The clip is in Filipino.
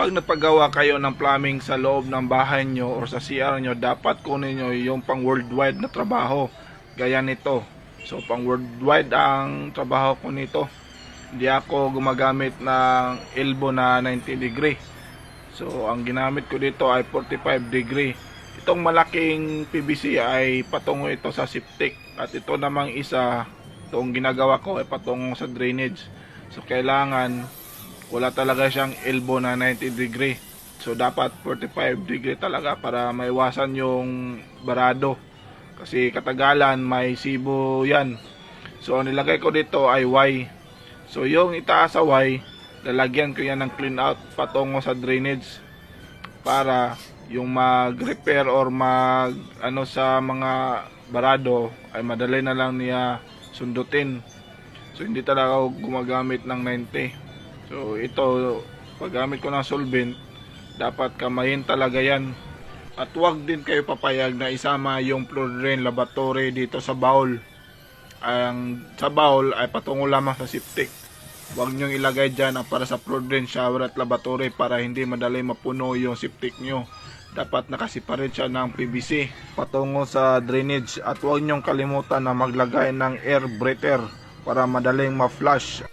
pag nagpagawa kayo ng plumbing sa loob ng bahay nyo or sa CR nyo, dapat kunin nyo yung pang worldwide na trabaho. Gaya nito. So, pang worldwide ang trabaho ko nito. Hindi ako gumagamit ng elbow na 90 degree. So, ang ginamit ko dito ay 45 degree. Itong malaking PVC ay patungo ito sa septic. At ito namang isa, itong ginagawa ko ay patungo sa drainage. So, kailangan wala talaga siyang elbow na 90 degree. So dapat 45 degree talaga para maiwasan yung barado. Kasi katagalan may sibo yan. So nilagay ko dito ay Y. So yung itaas sa Y, lalagyan ko yan ng clean out patungo sa drainage para yung mag-repair or mag ano sa mga barado ay madali na lang niya sundutin. So hindi talaga gumagamit ng 90. So ito, paggamit ko ng solvent, dapat kamayin talaga yan. At wag din kayo papayag na isama yung floor drain laboratory dito sa bowl. Ang sa bowl ay patungo lamang sa septic. Huwag nyo ilagay dyan ang para sa floor drain, shower at laboratory para hindi madali mapuno yung septic nyo. Dapat nakasiparate siya ng PVC patungo sa drainage at huwag nyong kalimutan na maglagay ng air breather para madaling ma-flush